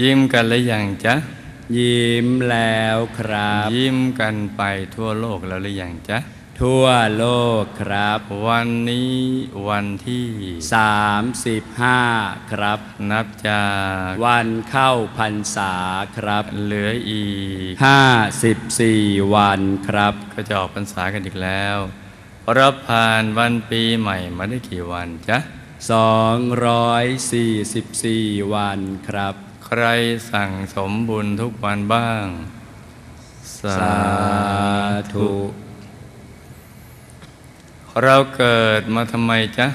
ยิ้มกันหรือยังจ๊ะ ยิ้มแล้วครับ ยิ้มกันไปทั่วโลกแล้วหรือยังจ๊ะ ทั่วโลกครับ วันนี้วันที่ 35 ครับ นับจากวันเข้าพรรษาครับ เหลืออีก 54 วันครับ ก็จะออกพรรษากันอีกแล้วรับผ่านวันปีใหม่มาได้กี่วันจ๊ะ 244 วันครับ ใครสั่งสมบุญทุกวันบ้างสาสาธุ เราเกิดมาทำไมจ๊ะ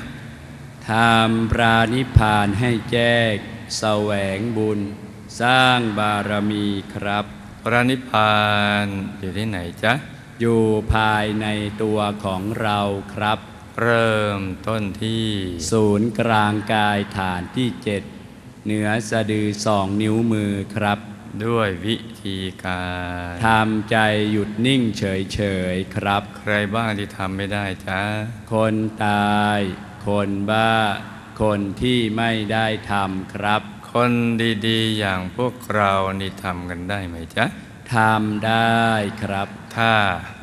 ทำปรานิพพานให้แจ้งแสวงบุญ สร้างบารมีครับพระนิพพานอยู่ที่ไหนจ๊ะ อยู่ภายในตัวของเราครับ เริ่มต้นที่ ศูนย์กลางกายฐานที่เจ็ด เหนือสะดือสองนิ้วมือครับ ด้วยวิธีการทำใจหยุดนิ่งเฉยๆครับ ใครบ้างที่ทำไม่ได้จ๊ะคนตาย คนบ้า คนที่ไม่ได้ทำครับ คนดีๆ อย่างพวกเรานี่ทำกันได้ไหมจ๊ะทำได้ครับ ถ้า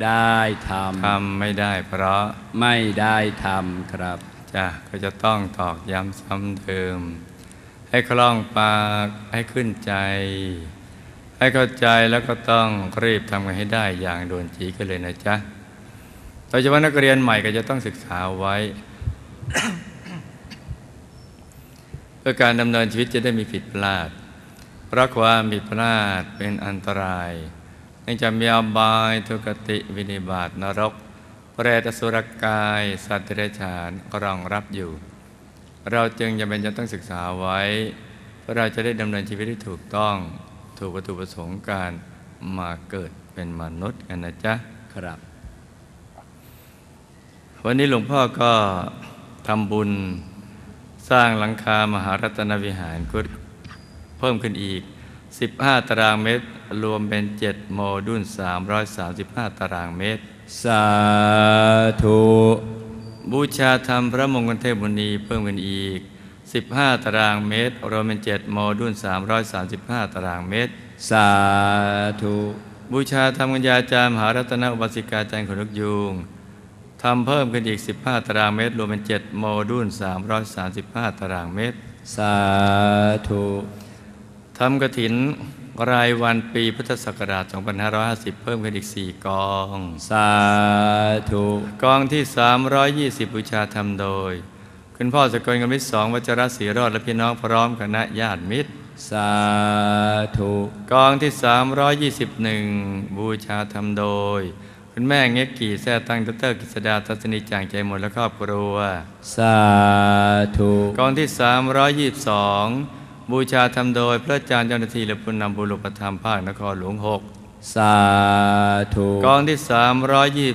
ได้ททำไม่ได้เพราะำไม่ได้ทำครับจ้ะก็จะต้องตอกย้ำซ้ำเดิม ให้คล่องปากให้ขึ้นใจ ให้เข้าใจแล้วก็ต้องรีบทำกันให้ได้อย่างโดนจีกันเลยนะจ๊ะโดยเฉพาะนักเรียนใหม่ก็จะต้องศึกษาไว้ เพื่อการดำเนินชีวิตจะได้มีผิดพลาดเพราะความผิดพลาดเป็นอันตรายเนื่องจากมีอบายทุกติวินิบาตนรกเปรตอสุรกาย สัตว์เดรัจฉานรองรับอยู่ เราจึงจำเป็นจะต้องศึกษาไว้ เพื่อเราจะได้ดำเนินชีวิตที่ถูกต้อง ถูกวัตถุประสงค์การมาเกิดเป็นมนุษย์กันนะจ๊ะครับ วันนี้หลวงพ่อก็ทำบุญสร้างหลังคามหารัตนวิหารก็เพิ่มขึ้นอีก 15 ตารางเมตร รวมเป็น 7 โมดูล335 ตารางเมตร สาธุ บูชาธรรมพระมงคลเทพมุนีเพิ่มขึ้นอีก 15 ตารางเมตรรวมเป็น7โมดูล335 ตารางเมตร สาธุ บูชาธรรมกัญญาจารย์มหารัตนอุบาสิกาจารย์ขนนกยูงทำเพิ่มขึ้นอีก 15 ตารางเมตรรวมเป็น7โมดูล335 ตารางเมตร สาธุทำกระถิน รายวันปีพุทธศักราช 2550 เพิ่มขึ้นอีก 4 กอง สาธุ กองที่ 320 บูชาธรรมโดย คุณพ่อสกลกมิตรสองวัชรศรีรอดและพี่น้องพร้อมคณะญาติมิตร สาธุ กองที่ 321 บูชาธรรมโดย คุณแม่เง็กกี่แท้ตั้งดรกิษดาทัศนีจางใจหมดและครอบครัว สาธุ กองที่ 322 บูชาธรรมโดยพระอาจารย์เจ้าหน้าที่และผู้นำบุรุษธรรมภาคนครหลวงสาธุ6กองที่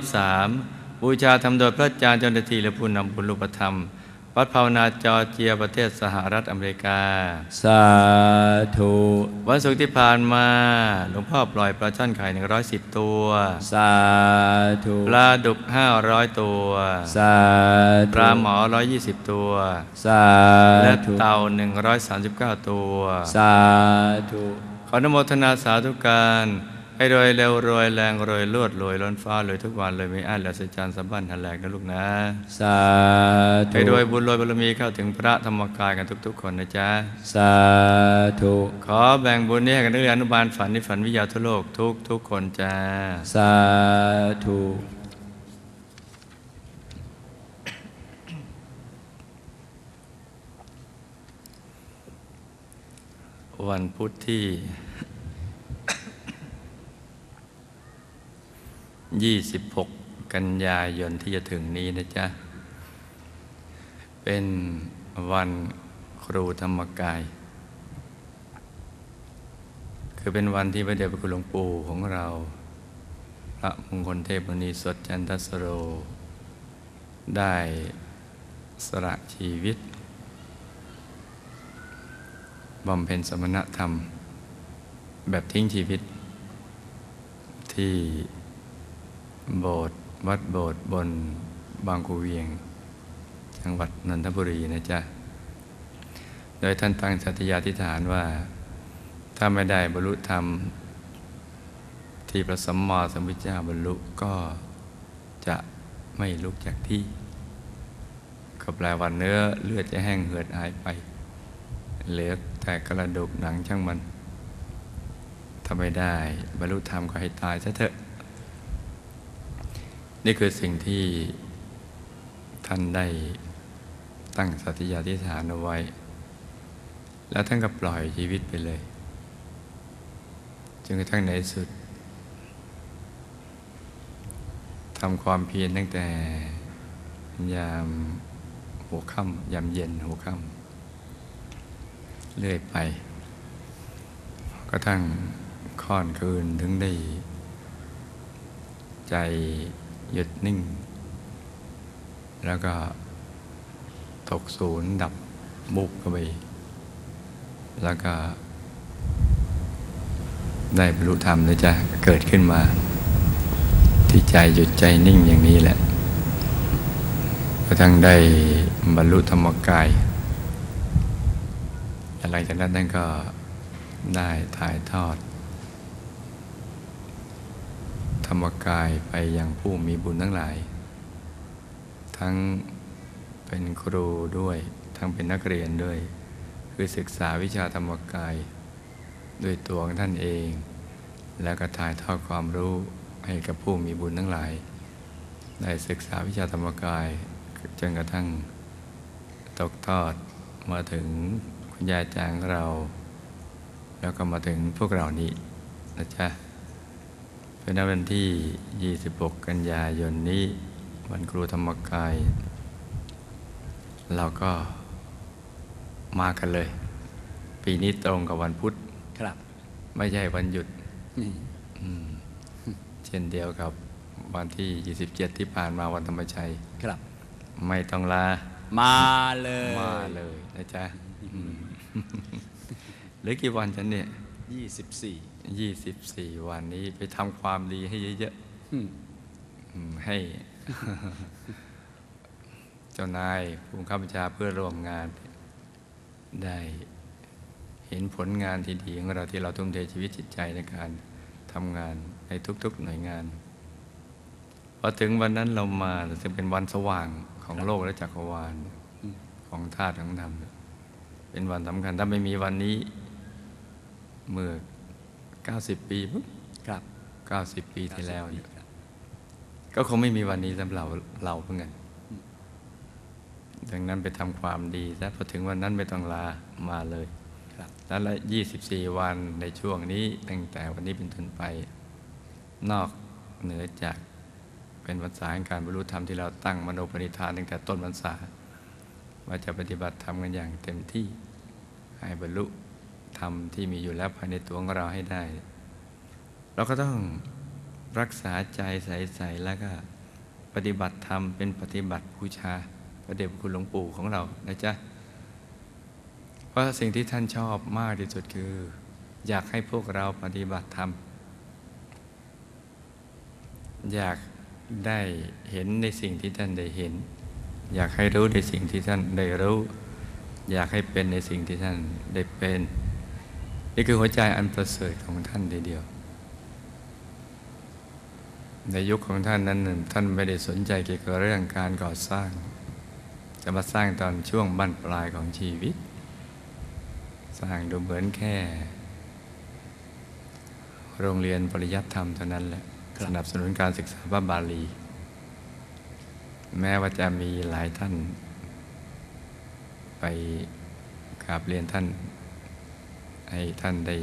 323 บูชาธรรมโดยพระอาจารย์เจ้าหน้าที่และผู้นำบุรุษธรรม วัดภาวนาจอร์เจียประเทศสหรัฐอเมริกา สาธุ วันศุกร์ที่ผ่านมา หลวงพ่อปล่อยปลาช่อนไข่ 110 ตัว สาธุปลาดุก 500 ตัว สาปธุลาหมอ 120 ตัว สาและธุเต่า 139 ตัว สาธุ ขออนุโมทนาสาธุการ ให้รวยเร็วรวยแรงรวยลวดรวยล้นฟ้ารวยทุกวันเลยไม่อั้นและสัจจานสัมบันทันแหลกนะลูกนะ สาธุให้รวยบุญรวยบารมีเข้าถึงพระธรรมกายกันทุก ๆ คนนะจ๊ะ สาธุ ขอแบ่งบุญนี้ให้กับนักเรียนอนุบาลฝันนิฝันวิทยาทั่วโลกทุกทุกๆคนจ้า สาธุวันพุธที่ 26 กันยายนที่จะถึงนี้นะจ๊ะ เป็นวันครูธรรมกาย คือเป็นวันที่พระเดชพระคุณหลวงปู่ของเรา พระมงคลเทพมุนีสดจันทสโร ได้สละชีวิตบำเพ็ญสมณธรรม แบบทิ้งชีวิตที่ โบสถ์วัดโบสถ์บนบางกูเวียง จังหวัดนนทบุรีนะจ๊ะ โดยท่านตั้งสัตยาธิษฐานว่า ถ้าไม่ได้บรรลุธรรม ที่พระสัมมาสัมพุทธเจ้าบรรลุก็จะไม่ลุกจากที่ ก็แปลว่าเนื้อเลือดจะแห้งเหือดหายไป เหลือแต่กระดูกหนังช่างมันถ้าไม่ได้บรรลุธรรมก็ให้ตายซะเถอะ นี่คือสิ่งที่ท่านได้ตั้งสัตยาธิษฐานเอาไว้ แล้วท่านก็ปล่อยชีวิตไปเลยจนกระทั่งในสุดทำความเพียรตั้งแต่ยามหัวค่ำยามเย็นหัวค่ำเรื่อยไป ก็ทั้งค่อนคืนถึงได้ ใจ หยุดนิ่ง แล้วก็ตกศูนย์ดับบุบเข้าไป แล้วก็ได้บรรลุธรรมแล้วจะเกิดขึ้นมา ที่ใจหยุดใจนิ่งอย่างนี้แหละกระทั่งได้บรรลุธรรมกายหลังจากนั้นท่านก็ได้ถ่ายทอด ธ รรมกายไปยังผู้มีบุญทั้งหลาย ทั้งเป็นครูด้วย ทั้งเป็นนักเรียนด้วย คือศึกษาวิชาธรรมกาย ด้วยตัวของท่านเอง แล้วก็ถ่ายทอดความรู้ให้กับผู้มีบุญทั้งหลาย ได้ศึกษาวิชาธรรมกายจนกระทั่งตกทอดมาถึงคุณยายจางเรา แล้วก็มาถึงพวกเรานี้นะจ๊ะ เป็นวันที่ 26 กันยายนนี้ วันครูธรรมกาย เราก็มากันเลย ปีนี้ตรงกับวันพุธครับ ไม่ใช่วันหยุดนี่อืมเช่นเดียวกับวันที่ 27 ที่ผ่านมาวันธรรมชัย ครับ ไม่ต้องลา มาเลย มาเลยนะจ๊ะอืมเหลือกี่วันฉันเนี่ย ยี่สิบสี่24 วันนี้ไปทำความดีให้เยอะๆอืมอืมให้ เจ้านายผู้บังคับบัญชาเพื่อร่วมงาน ได้เห็นผลงานที่ดีของเราที่เราทุ่มเทชีวิตจิตใจในการทำงานในทุกๆหน่วยงานพอถึงวันนั้นเรามาซึ่งเป็นวันสว่างของโลกและจักรวาลของธาตุของธรรม เป็นวันสำคัญถ้าไม่มีวันนี้ เมื่อ 90 ปีปุ๊บครับ 90 ปีที่แล้วเนี่ยครับก็คงไม่มีวันนี้สำหรับเราเพื่อนกันดังนั้นไปทำความดีแล้วพอถึงวันนั้นไม่ต้องลามาเลยครับแล้วละ 24 วันในช่วงนี้ตั้งแต่วันนี้เป็นต้นไป นอกเหนือจากเป็นวันษาแห่งการบรรลุธรรมที่เราตั้งมโนปณิธานตั้งแต่ต้นวันษาว่าจะปฏิบัติธรรมกันอย่างเต็มที่ให้บรรลุ ธรรมที่มีอยู่แล้วภายในตัวของเราให้ได้ เราก็ต้องรักษาใจใสๆแล้วก็ปฏิบัติธรรมเป็นปฏิบัติบูชาพระเดชพระคุณหลวงปู่ของเรานะจ๊ะเพราะสิ่งที่ท่านชอบมากที่สุดคือ อยากให้พวกเราปฏิบัติธรรมอยากได้เห็นในสิ่งที่ท่านได้เห็น อยากให้รู้ในสิ่งที่ท่านได้รู้ อยากให้เป็นในสิ่งที่ท่านได้เป็น นี่คือหัวใจอันประเสริฐของท่านทีเดียว ในยุคของท่านนั้นน่ะท่านไม่ได้สนใจเกี่ยวกับเรื่องการก่อสร้าง จะมาสร้างตอนช่วงบั้นปลายของชีวิต สร้างดูเหมือนแค่ โรงเรียนปริยัติธรรมเท่านั้นแหละครับสนับสนุนการศึกษาพระบาลี แม้ว่าจะมีหลายท่าน ไปกราบเรียนท่าน ให้ท่านได้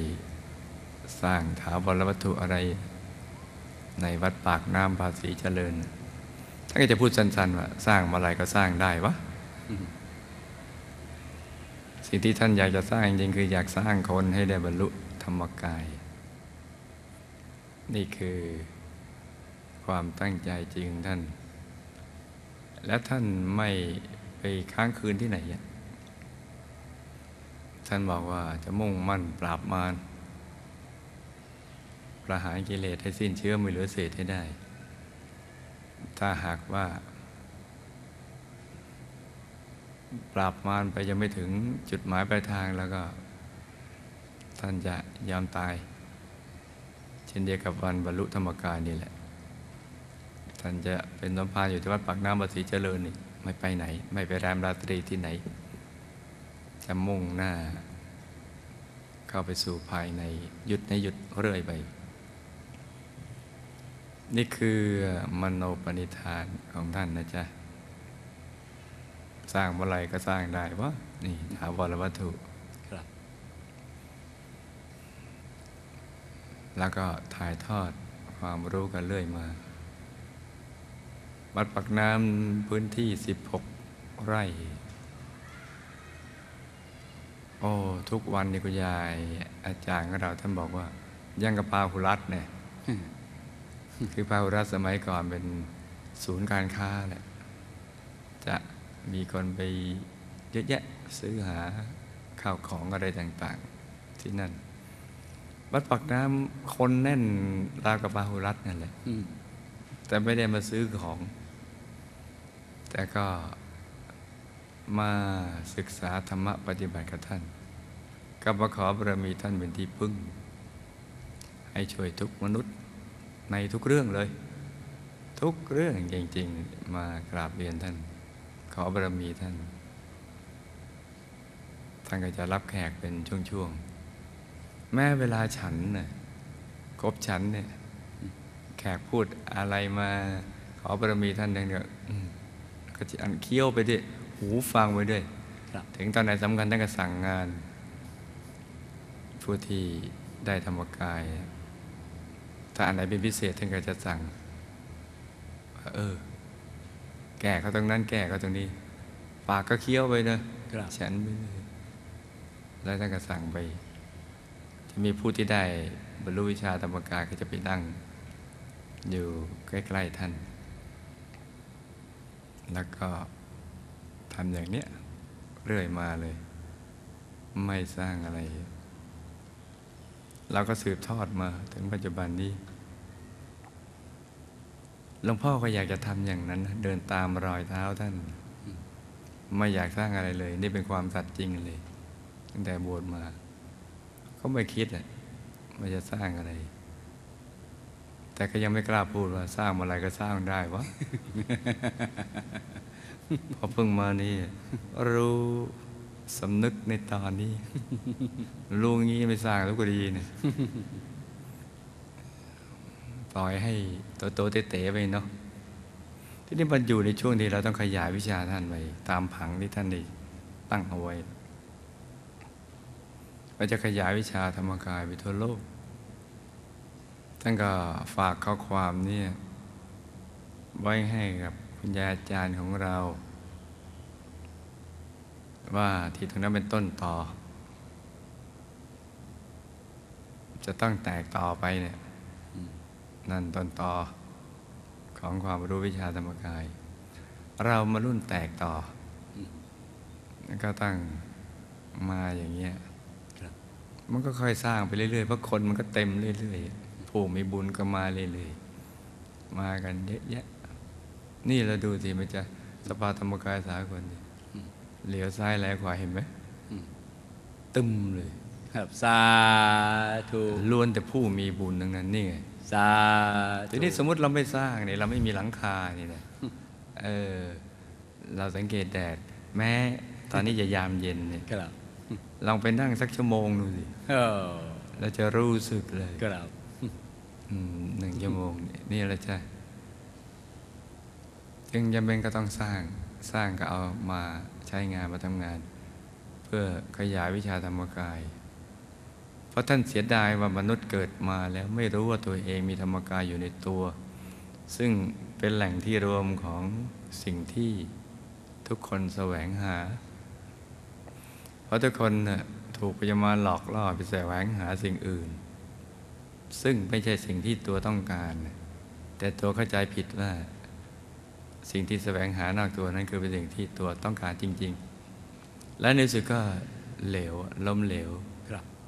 สร้างถาวรวัตถุอะไร ในวัดปากน้ำภาษีเจริญท่านก็จะพูดสั้นๆว่าสร้างมาอะไรก็สร้างได้วะสิ่งที่ท่านอยากจะสร้างจริงคืออยากสร้างคนให้ได้บรรลุธรรมกาย นี่คือความตั้งใจจริงท่าน และท่านไม่ไปค้างคืนที่ไหนอะ ท่านบอกว่าจะมุ่งมั่นปราบมารประหารกิเลสให้สิ้นเชื้อไม่เหลือเศษให้ได้ ถ้าหากว่า ปราบมารไปยังไม่ถึงจุดหมายปลายทางแล้วก็ ท่านจะยอมตาย เช่นเดียวกับวันบรรลุธรรมกายนี่แหละ ท่านจะเป็นสมภารอยู่ที่วัดปากน้ำบสีเจริญนี่ไม่ไปไหน ไม่ไปแรมราตรีที่ไหน จะมุ่งหน้า เข้าไปสู่ภายในหยุดในหยุดเรื่อยไป นี่คือมโนปณิธานของท่านนะจ๊ะ สร้างเมื่อไรก็สร้างได้วะนี่ถาวรวัตถุครับ แล้วก็ถ่ายทอดความรู้กันเรื่อยมาวัดปักน้ำพื้นที่ 16 ไร่โอ้ทุกวันนี่คุณยาย อาจารย์ของเราท่านบอกว่ายังกับพาหุรัตเนี่ยคือพาหุรัตสมัยก่อนเป็นศูนย์การค้าแหละจะมีคนไปเยอะแยะซื้อหาข้าวของอะไรต่างๆ ที่นั่น วัดปักน้ำคนแน่นราวกับพาหุรัตนั่นแหละอืมแต่ไม่ได้มาซื้อของ แต่ก็ มาศึกษาธรรมะปฏิบัติกับท่าน ก็มาขอบารมีท่านเป็นที่พึ่ง ให้ช่วยทุกมนุษย์ในทุกเรื่องเลย ทุกเรื่องจริงๆ มากราบเรียนท่าน ขอบารมีท่าน ท่านก็จะรับแขกเป็นช่วงๆ แม้เวลาฉันน่ะครบฉันเนี่ย แขกพูดอะไรมา ขอบารมีท่านเนี่ยก็จะอันเคี้ยวไปด้วย หูฟังไปด้วยครับถึงตอนไหนสำคัญท่านก็สั่งงาน ผู้ที่ได้ธรรมกาย ถ้าอันไหนเป็นพิเศษท่านก็จะสั่งว่าเออ แก่เขาตรงนั้นแก่เขาตรงนี้ ปากก็เคี้ยวไปนะครับฉันไปเลยแล้วท่านก็สั่งไป จะมีผู้ที่ได้บรรลุวิชาธรรมกายก็จะไปนั่ง อยู่ใกล้ ๆ ท่าน แล้วก็ ทำอย่างเนี้ยเรื่อยมาเลย ไม่สร้างอะไร เราก็สืบทอดมาถึงปัจจุบันนี้หลวงพ่อก็อยากจะทำอย่างนั้น เดินตามรอยเท้าท่าน ไม่อยากสร้างอะไรเลย นี่เป็นความสัตย์จริงเลย ตั้งแต่บวชมา ก็ไม่คิดอะว่าจะสร้างอะไร แต่ก็ยังไม่กล้าพูดว่าสร้างอะไรก็สร้างได้วะ พอเพิ่งมานี่ รู้สำนึกในตอนนี้รู้งี้ไม่สร้างแล้วก็ดีเนี่ยปล่อยให้โตโตเต๋ไปเนาะที่นี่มันอยู่ในช่วงที่เราต้องขยายวิชาท่านไปตามผังที่ท่านได้ตั้งเอาไว้เราจะขยายวิชาธรรมกายไปทั่วโลก ท่านก็ฝากข้อความเนี่ยไว้ให้กับ คุณยายอาจารย์ของเรา ว่าที่ตรงนั้นเป็นต้นต่อ จะต้องแตกต่อไปเนี่ยนั่นต้นต่อของความรู้วิชาธรรมกาย เรามารุ่นแตกต่อ แล้วก็ตั้งมาอย่างเงี้ยมันก็ค่อยสร้างไปเรื่อยๆเพราะคนมันก็เต็มเรื่อยๆผู้มีบุญก็มาเรื่อยๆมากันเยอะแยะ นี่เราดูสิมันจะสภาธรรมกายสากลดิเหลียวซ้ายแลขวาเห็นไหมอืมตึมเลย ครับสาธุล้วนแต่ผู้มีบุญทั้งนั้นนี่ไงสาธุทีนี้สมมติเราไม่สร้างเนี่ยเราไม่มีหลังคานี่นะเออเราสังเกตแดด แม้ตอนนี้จะยามเย็นเนี่ยครับลองไปนั่งสักชั่วโมงดูสิเออเราจะรู้สึกเลยครับอืมหนึ่งชั่วโมงเนี่ยนี่แหละ จึงจำเป็นก็ต้องสร้างสร้างก็เอามาใช้งานมาทำงาน เพื่อขยายวิชาธรรมกาย เพราะท่านเสียดายว่ามนุษย์เกิดมาแล้วไม่รู้ว่าตัวเองมีธรรมกายอยู่ในตัว ซึ่งเป็นแหล่งที่รวมของสิ่งที่ทุกคนแสวงหา เพราะทุกคนถูกพยามาหลอกล่อไปแสวงหาสิ่งอื่น ซึ่งไม่ใช่สิ่งที่ตัวต้องการ แต่ตัวเข้าใจผิดว่า สิ่งที่แสวงหานอกตัวนั้นคือเป็นสิ่งที่ตัวต้องการจริง ๆ และในสุดก็เหลวล้มเหลว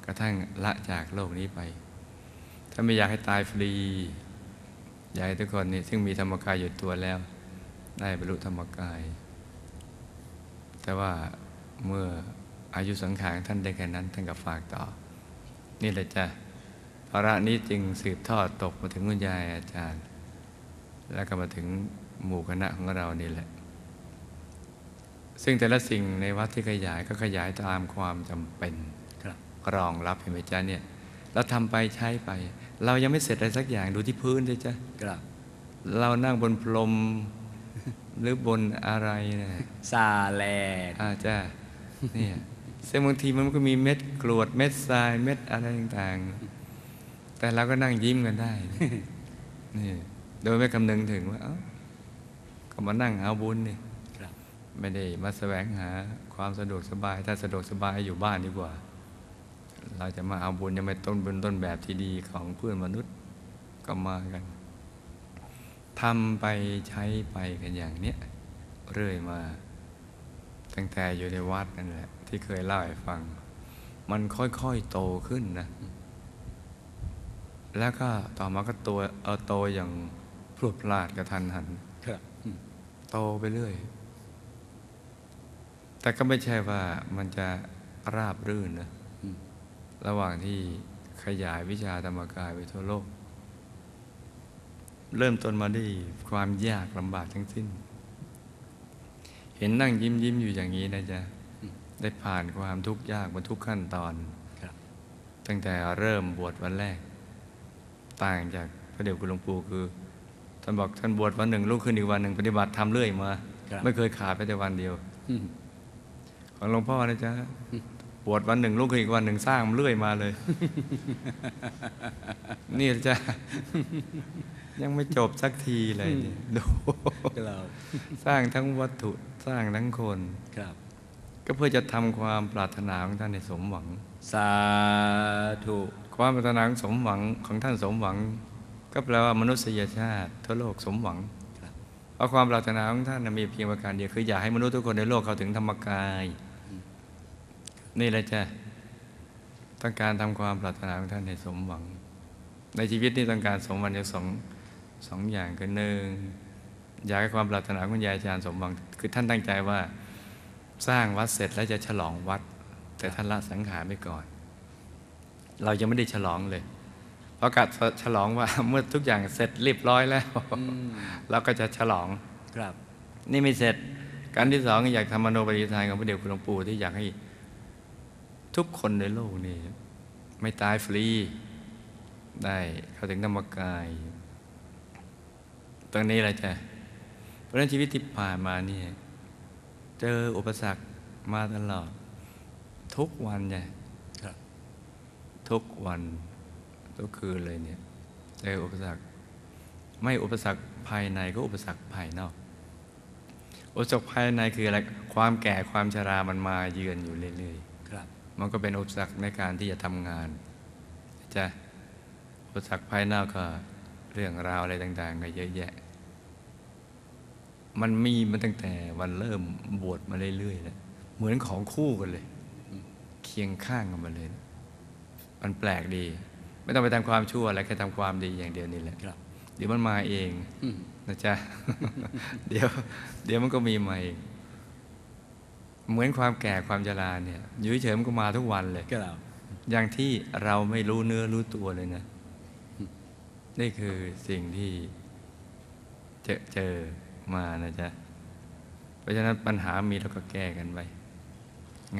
กระทั่งละจากโลกนี้ไป ถ้าไม่อยากให้ตายฟรีอยากให้ทุกคนนี่ซึ่งมีธรรมกายอยู่ตัวแล้ว ได้บรรลุธรรมกาย แต่ว่าเมื่ออายุสังขารท่านได้แค่นั้นท่านก็ฝากต่อ นี่แหละจ้ะภาระนี้จึงสืบทอดตกมาถึงคุณยายอาจารย์ แล้วก็มาถึง หมู่คณะของเรานี่แหละ ซึ่งแต่ละสิ่งในวัดที่ขยายก็ขยายตามความจำเป็นครับรองรับเห็นไหมจ๊ะเนี่ยเราทำไปใช้ไป เรายังไม่เสร็จอะไรสักอย่างดูที่พื้นด้วยจ้ะครับเรานั่งบนพรมหรือบนอะไรเนะซาแลดอาจ้ะเนี่ยซึ่งบางทีมันก็มีเม็ดกรวดเม็ดทรายเม็ดอะไรต่างๆ แต่เราก็นั่งยิ้มกันได้นี่โดยไม่คำนึงถึงว่าเอ้า ก็มานั่งเอาบุญนี่ครับไม่ได้มาแสวงหาความสะดวกสบาย ถ้าสะดวกสบายอยู่บ้านดีกว่า เราจะมาเอาบุญยังไม่ต้นบนต้นแบบที่ดีของเพื่อนมนุษย์ก็มากันทำไปใช้ไปกันอย่างเนี้ยเรื่อยมา ตั้งแต่อยู่ในวัดนั่นแหละ ที่เคยเล่าให้ฟัง มันค่อยๆโตขึ้นนะ แล้วก็ต่อมาก็ตัวเอาโตอย่างพรวดพลาดกระทันหันครับอืม โตไปเรื่อย แต่ก็ไม่ใช่ว่ามันจะราบรื่นนะอืมระหว่างที่ขยายวิชาธรรมกายไปทั่วโลก เริ่มต้นมาด้วยความยากลำบากทั้งสิ้น เห็นนั่งยิ้มยิ้มอยู่อย่างนี้นะจ๊ะ ได้ผ่านความทุกข์ยากมาทุกขั้นตอนครับตั้งแต่เริ่มบวชวันแรก ต่างจากพระเดชคุณหลวงปู่คือ ท่านบอกท่านบวชวันหนึ่งลุกขึ้นอีกวันหนึ่งปฏิบัติทำเรื่อยมาครับไม่เคยขาดไปแต่วันเดียวอืมของหลวงพ่อนะจ๊ะบวชวันหนึ่งลุกขึ้นอีกวันหนึ่งสร้างเรื่อยมาเลย นี่นะจ๊ะยังไม่จบสักทีเลยเนี่ยดูครับสร้างทั้งวัตถุสร้างทั้งคนครับ ก็เพื่อจะทำความปรารถนาของท่านในสมหวัง สาธุความปรารถนาของสมหวังของท่านสมหวัง ก็แปลว่ามนุษยชาติทั่วโลกสมหวังครับเพราะความปรารถนาของท่านน่ะมีเพียงประการเดียวคืออยากให้มนุษย์ทุกคนในโลกเข้าถึงธรรมกาย นี่แหละจ้ะต้องการทำความปรารถนาของท่านให้สมหวัง ในชีวิตนี่ต้องการสมหวังอย่างสองสองอย่างคือหนึ่งอยากให้ความปรารถนาของคุณยายอาจารย์สมหวัง คือท่านตั้งใจว่าสร้างวัดเสร็จแล้วจะฉลองวัด แต่ท่านละสังขารไปก่อน เรายังไม่ได้ฉลองเลย ประกาศฉลองว่าเมื่อทุกอย่างเสร็จเรียบร้อยแล้วอืมเราก็จะฉลองครับ นี่ไม่เสร็จการที่สองอยากทำมโนปฏิทานของพระเดชคุณหลวงปู่ที่อยากให้ทุกคนในโลกนี่ไม่ตายฟรี ได้เข้าถึงธรรมกาย ตรงนี้แหละจ้ะเพราะฉะนั้นชีวิตที่ผ่านมาเนี่ยเจออุปสรรคมาตลอด ทุกวันเนี่ยครับทุกวัน ทุกคืนเลยเนี่ยเจออุปสรรค ไม่อุปสรรคภายในก็อุปสรรคภายนอก อุปสรรคภายในคืออะไรความแก่ความชรามันมาเยือนอยู่เรื่อยครับๆมันก็เป็นอุปสรรคในการที่จะทำงานจะอุปสรรคภายนอกก็เรื่องราวอะไรต่างๆก็เยอะแยะ มันมีมาตั้งแต่วันเริ่มบวชมาเรื่อยๆแล้วเหมือนของคู่กันเลย เคียงข้างกันมาเลยนะมันแปลกดี ไม่ต้องไปทำความชั่วอะไรแค่ทำความดีอย่างเดียวนี่แหละครับเดี๋ยวมันมาเองอืมนะจ๊ะเดี๋ยว เดี๋ยวมันก็มีมาเองเหมือนความแก่ความชราเนี่ยอยู่เฉยๆมันก็มาทุกวันเลยครับอย่างที่เราไม่รู้เนื้อรู้ตัวเลยนะ นี่คือสิ่งที่เจอเจอมานะจ๊ะเพราะฉะนั้นปัญหามีเราก็แก้กันไป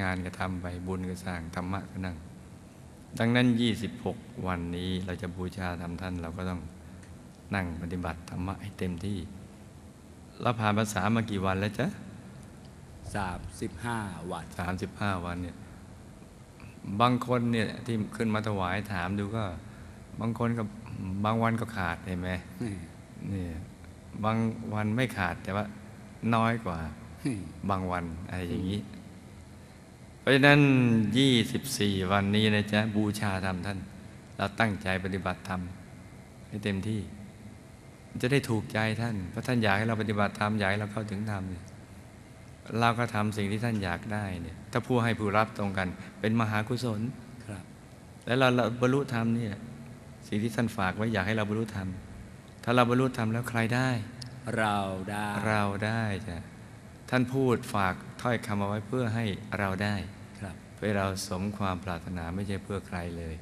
งานก็ทำไปบุญก็สร้างธรรมะก็นั่ง ดังนั้น 26 วันนี้เราจะบูชาทำท่านเราก็ต้องนั่งปฏิบัติธรรมะให้เต็มที่ เราผ่านภาษามากี่วันแล้วจ๊ะสามสิบห้าวันสามสิบห้าวันเนี่ย บางคนเนี่ยที่ขึ้นมาถวายถามดูก็ บางคนก็บางวันก็ขาดเห็นไหมนี่บางวันไม่ขาดแต่ว่าน้อยกว่า บางวันอะไรอย่างนี้เพ ราะฉะนั้น 24 วันนี้นะจ๊ะ บูชาธรรมท่าน เราตั้งใจปฏิบัติธรรมให้เต็มที่ จะได้ถูกใจท่าน เพราะท่านอยากให้เราปฏิบัติธรรมอยากให้เราเข้าถึงธรรมเนี่ยเราก็ทำสิ่งที่ท่านอยากได้เนี่ย ถ้าผู้ให้ผู้รับตรงกัน เป็นมหากุศลครับ แล้วเราเราบรรลุธรรมเนี่ยสิ่งที่ท่านฝากไว้อยากให้เราบรรลุธรรม ถ้าเราบรรลุธรรมแล้วใครได้ เราได้ เราได้จ้ะท่านพูดฝากถ้อยคำเอาไว้เพื่อให้เราได้ครับ เพื่อเราสมความปรารถนาไม่ใช่เพื่อใครเลย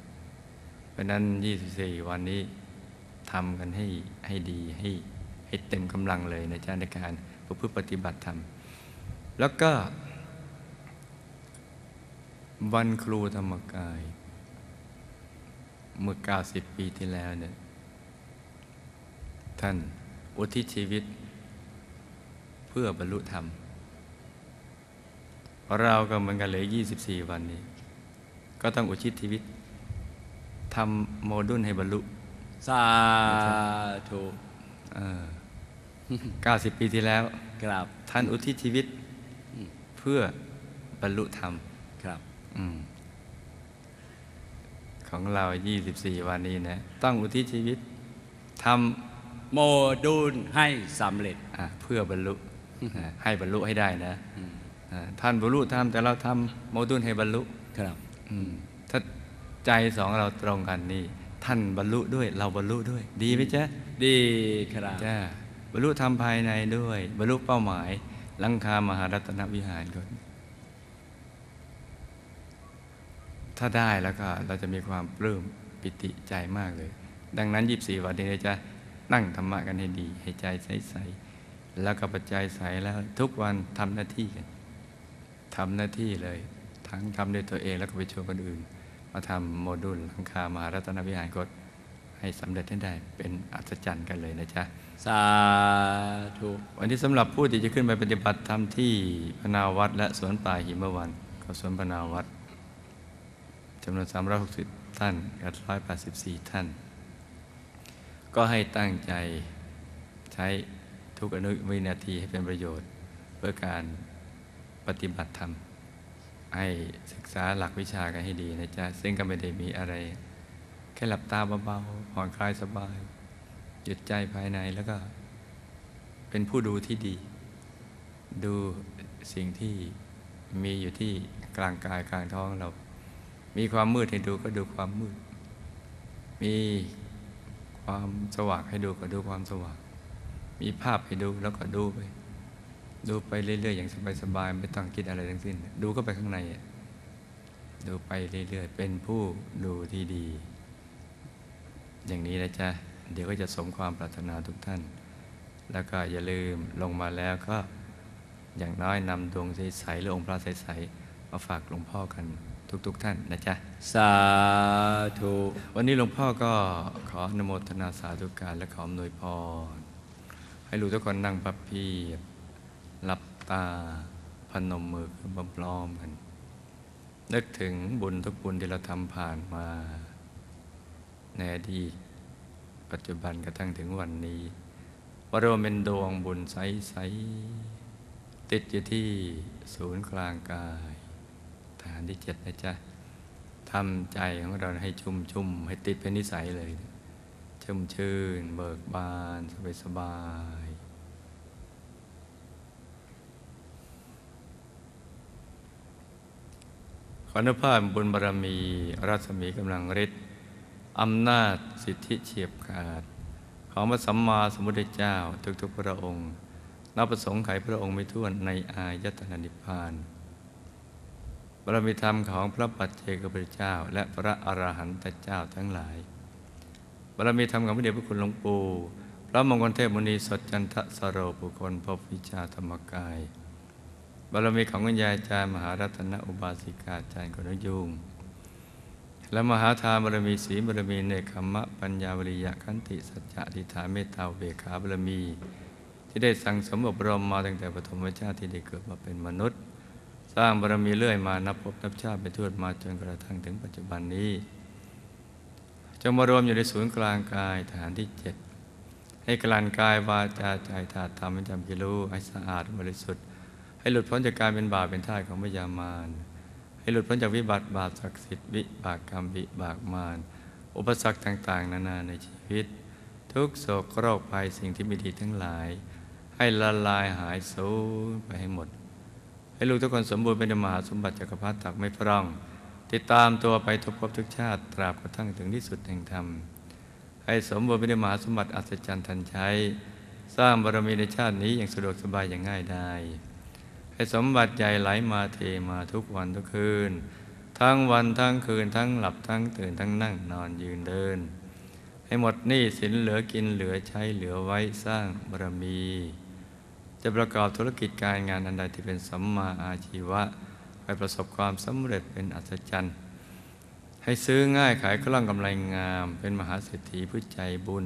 เพราะฉะนั้น 24 วันนี้ทำกันให้ให้ดีให้ให้เต็มกำลังเลยนะจ๊ะในการประพฤติปฏิบัติธรรม แล้วก็ วันครูธรรมกาย เมื่อ 90 ปีที่แล้วเนี่ยท่านอุทิศชีวิต เพื่อบรรลุธรรม เราก็เหมือนกันเหลือ 24 วันนี้ ก็ต้องอุทิศชีวิตทำโมดุลให้บรรลุ สาธุเออ90ปีที่แล้วครับท่านอุทิศชีวิต เพื่อบรรลุธรรมครับอืมของเรา 24 วันนี้นะ ต้องอุทิศชีวิตทโมดูลให้สำเร็จำอะเพื่อบรรลุอะให้บรรลุให้ได้นะอะ ท่านบรรลุธรรมแต่เราทำโมดุลให้บรรลุครับอืมถ้าใจสองเราตรงกันนี่ท่านบรรลุด้วย เราบรรลุด้วย ดีไหมจ๊ะดีครับจ้าบรรลุธรรมภายในด้วย บรรลุเป้าหมายลังคามหารัตนวิหารก่อนถ้าได้แล้วก็เราจะมีความปลื้มปิติใจมากเลย ดังนั้นยีบสี่วันนี้เราจะนั่งธรรมะกันให้ดี ให้ใจใส ๆ แล้วก็ปัจจัยใสแล้วทุกวันทำหน้าที่กัน ทำหน้าที่เลย ทั้งทำด้วยตัวเองแล้วก็ไปชวนคนอื่น มาทำโมดูลลังคามหารัตนวิหารกฎให้สำเร็จให้ได้เป็นอัศจรรย์กันเลยนะจ๊ะ สาธุวันนี้สำหรับผู้ที่จะขึ้นไปปฏิบัติธรรมที่พนาวัดและสวนป่าหิมวันกับสวนพนาวัดจำนวน 360 ท่านกับ184 ท่าน ก็ให้ตั้งใจใช้ทุกอนุวินาทีให้เป็นประโยชน์ เพื่อการ ปฏิบัติธรรม ให้ศึกษาหลักวิชากันให้ดีนะจ๊ะ ซึ่งก็ไม่ได้มีอะไร แค่หลับตาเบาๆผ่อนคลายสบาย หยุดใจภายในแล้วก็ เป็นผู้ดูที่ดี ดูสิ่งที่มีอยู่ที่กลางกายกลางท้องเรา มีความมืดให้ดูก็ดูความมืด มีความสว่างให้ดูก็ดูความสว่าง มีภาพให้ดูแล้วก็ดูไป ดูไปเรื่อย ๆ อย่างสบายๆไม่ต้องคิดอะไรทั้งสิ้น ดูก็ไปข้างในอะดูไปเรื่อย ๆ เป็นผู้ดูที่ดี อย่างนี้นะจ๊ะ เดี๋ยวก็จะสมความปรารถนาทุกท่าน แล้วก็อย่าลืมลงมาแล้วก็อย่างน้อยนำดวงใสๆหรือองค์พระใสๆมาฝากหลวงพ่อกันทุกๆทท่านนะจ๊ะ สาธุ วันนี้หลวงพ่อก็ขออนุโมทนาสาธุการและขออำนวยพรให้ลูกทุกคนนั่งพับเพียบ หลับตาพนมมือขึ้นพร้อมกัน นึกถึงบุญทุกบุญที่เราทำผ่านมาในอดีตปัจจุบันกระทั่งถึงวันนี้ว่าเราเป็นดวงบุญใส ๆ ติดอยู่ที่ศูนย์กลางกาย ฐานที่เจ็ดนะจ๊ะทำใจของเราให้ชุ่มชุ่มๆให้ติดเป็นนิสัยเลย ชุ่มชื่น เบิกบานสบายสบาย อนุภาพบุญบารมีรัศมีกำลังฤทธิ์อำนาจสิทธิเฉียบขาด ของพระสัมมาสัมพุทธเจ้าทุกๆพระองค์นับประสงค์ไขพระองค์ไม่ท้วนในอายตนะนิพพานบารมีธรรมของพระปัจเจกพุทธเจ้า และพระอรหันตเจ้าทั้งหลายบารมีธรรมของพระเดชพระคุณหลวงปู่พระมงคลเทพมุนีสดจันทสโรบุคคลพบวิชาธรรมกาย บารมีของคุณยายอาจารย์มหารัตนอุบาสิกาจารย์กนยุงและมหาทานบารมีศีลบารมีเนคขมะปัญญาวริยะขันติสัจจะอธิษฐานเมตตาเบขาบารมี ที่ได้สั่งสมอบรมมาตั้งแต่ปฐมชาติที่ได้เกิดมาเป็นมนุษย์ สร้างบารมีเรื่อยมานับพบนับชาติไปทั่วมาจนกระทั่งถึงปัจจุบันนี้จงมารวมอยู่ในศูนย์กลางกายฐานที่เจ็ดให้กลั่นกายวาจาใจธาตุธรรมจำกิรู้ให้สะอาดบริสุทธิ์ ให้หลุดพ้นจากการเป็นบาปเป็นท่าสของพยามารให้หลุดพ้นจากวิบัติบาปศักดิ์สิทธิ์วิบากกรรมวิบากมารอุปสรรคต่าง ๆ นานาในชีวิต ทุกโศกโรคภัยสิ่งที่ไม่ดีทั้งหลาย ให้ละลายหายสูญไปให้หมด ให้ลูกทุกคนสมบูรณ์เป็นมหาสมบัติจักรพรรดิตักไม่พร่อง ติดตามตัวไปทุกภพทุกชาติตราบกระทั่งถึงที่สุดแห่งธรรม ให้สมบูรณ์เป็นมหาสมบัติอัศจรรย์ทันใช้ สร้างบารมีในชาตินี้อย่างสะดวกสบายอย่างง่ายได้ ให้สมบัติใหญ่ไหลมาเทมาทุกวันทุกคืน ทั้งวันทั้งคืนทั้งหลับทั้งตื่นทั้งนั่งนอนยืนเดิน ให้หมดหนี้สินเหลือกินเหลือใช้เหลือไว้สร้างบารมี จะประกอบธุรกิจการงานอันใดที่เป็นสัมมาอาชีวะให้ประสบความสำเร็จเป็นอัศจรรย์ ให้ซื้อง่ายขายคล่องกำไรงาม เป็นมหาเศรษฐีผู้ใจบุญ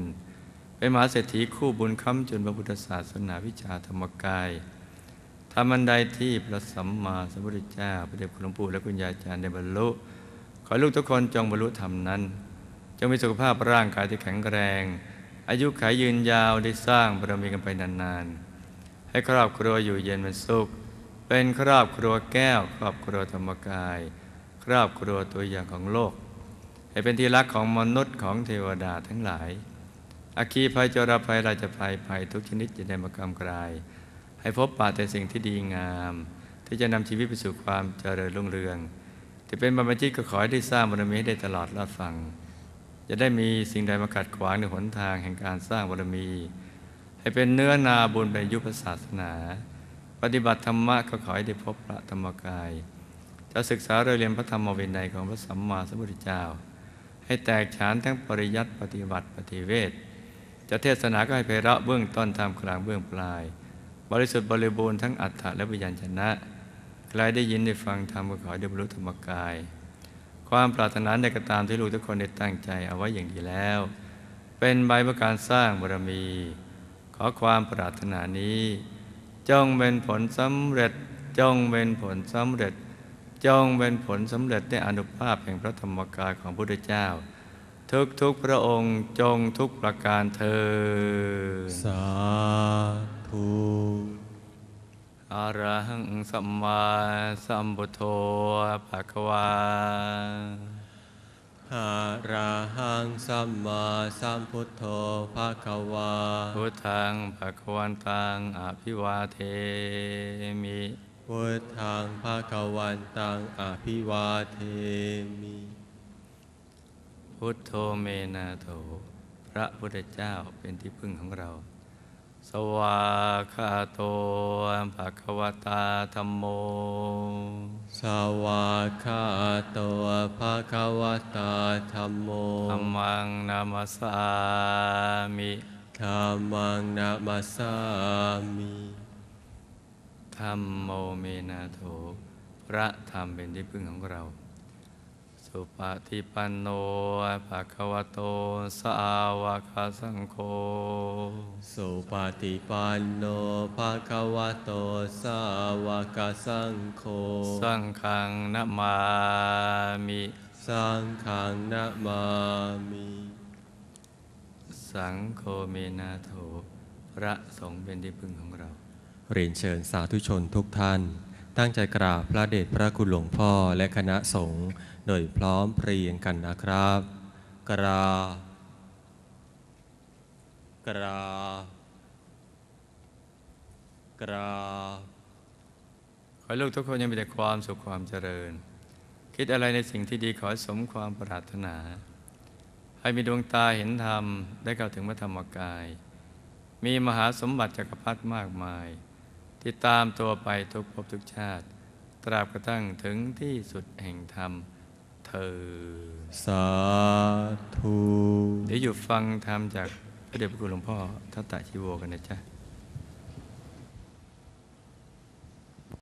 เป็นมหาเศรษฐีคู่บุญค้ำจุนพระพุทธศาสนาวิชาธรรมกาย ทำอันใดที่พระสัมมาสัมพุทธเจ้าพระเดชคุณหลวงปู่และคุณยายอาจารย์ได้บรรลุ ขอให้ลูกทุกคนจงบรรลุธรรมนั้น จงมีสุขภาพร่างกายที่แข็งแรง อายุขายยืนยาวได้สร้างบารมีกันไปนานๆ ให้ครอบครัวอยู่เย็นเป็นสุข เป็นครอบครัวแก้ว ครอบครัวธรรมกาย ครอบครัวตัวอย่างของโลก ให้เป็นที่รักของมนุษย์ของเทวดาทั้งหลายอาคีภัยจรภัยราชภัยภัยทุกชนิดจะได้มากำกลาย ให้พบปาแต่สิ่งที่ดีงาม ที่จะนำชีวิตไปสู่ความเจริญรุ่งเรืองที่เป็นบรรพชิตก็ขอให้ได้สร้างบารมีให้ได้ตลอดรอดฟัง จะได้มีสิ่งใดมาขัดขวางในหนทางแห่งการสร้างบารมี ให้เป็นเนื้อนาบุญเป็นยุพศาสนา ปฏิบัติธรรมะก็ขอให้ได้พบพระธรรมกาย จะศึกษาเรียนพระธรรมวินัยของพระสัมมาสัมพุทธเจ้า ให้แตกฉานทั้งปริยัติปฏิบัติปฏิเวทจะเทศนาก็ให้เพระเบื้องต้นทำกลางเบื้องปลาย บริสุทธิ์บริบูรณ์ทั้งอัฏฐะและวิญญาณชนะ ใครได้ยินได้ฟังธรรมก็ขอได้บรรลุธรรมกาย ความปรารถนาใดก็ตามที่ลูกทุกคนได้ตั้งใจเอาไว้อย่างดีแล้ว เป็นใบประการสร้างบารมี ขอความปรารถนานี้ จงเป็นผลสำเร็จ จงเป็นผลสำเร็จ จงเป็นผลสำเร็จในอนุภาพแห่งพระธรรมกายของพระพุทธเจ้าทุกทุกพระองค์จงทุกประการเธอสา ธุอะระหังสัมมาสัมพุทโธภะคะวาอะระหังสัมมาสัมพุทโธภะคะวาพุทธังภะคะวันตังอภิวาเทมิพุทธังภะคะวันตังอภิวาเทมิ พุทโธเมนาโถ พระพุทธเจ้าเป็นที่พึ่งของเรา สวากขาโตภะคะวตาธรรมโม สวากขาโตภะคะวตาธัมโมธัมมังนามัสสามิธัมมังนะมัสสามิธรรมโมเมนาโถพระธรรมเป็นที่พึ่งของเรา สุปฏิปันโนภะคะวโต สาวกสังโฆ สุปฏิปันโนภะคะวะโต สาวกสังโฆ สังฆังนะมามิ สังฆังนะมามิ สังโฆเมนาโถ พระสงฆ์เป็นที่พึ่งของเรา เรียนเชิญสาธุชนทุกท่าน ตั้งใจกราบพระเดชพระคุณหลวงพ่อและคณะสงฆ์ โดยพร้อมเพรียงกันนะครับ กรา กรา กรา ขอให้ลูกทุกคนยังมีแต่ความสุขความเจริญ คิดอะไรในสิ่งที่ดีขอสมความปรารถนา ให้มีดวงตาเห็นธรรม ได้เข้าถึงพระธรรมกาย มีมหาสมบัติจักรพรรดิมากมาย ที่ตามตัวไปทุกภพทุกชาติ ตราบกระทั่งถึงที่สุดแห่งธรรม เธอญสาธุ เดี๋ยวอยู่ฟังธรรมจากพระเดชพระคุณหลวงพ่อทัตตะชีโวกันนะจ๊ะ